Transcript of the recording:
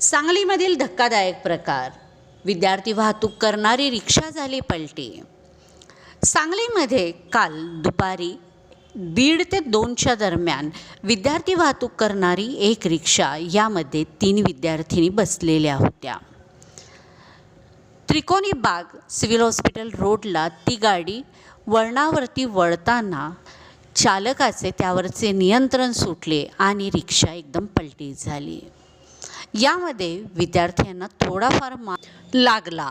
सांगलीमधील धक्कादायक प्रकार. विद्यार्थी वाहतूक करणारी रिक्षा झाली पलटी. सांगलीमध्ये काल दुपारी दीड ते दोनच्या दरम्यान विद्यार्थी वाहतूक करणारी एक रिक्षा यामध्ये तीन विद्यार्थिनी बसलेल्या होत्या. त्रिकोणी बाग सिव्हिल हॉस्पिटल रोडला ती गाडी वळणावरती वळताना चालकाचे त्यावरचे नियंत्रण सुटले आणि रिक्षा एकदम पलटी झाली. यामध्ये विद्यार्थ्यांना थोडाफार मा लागला.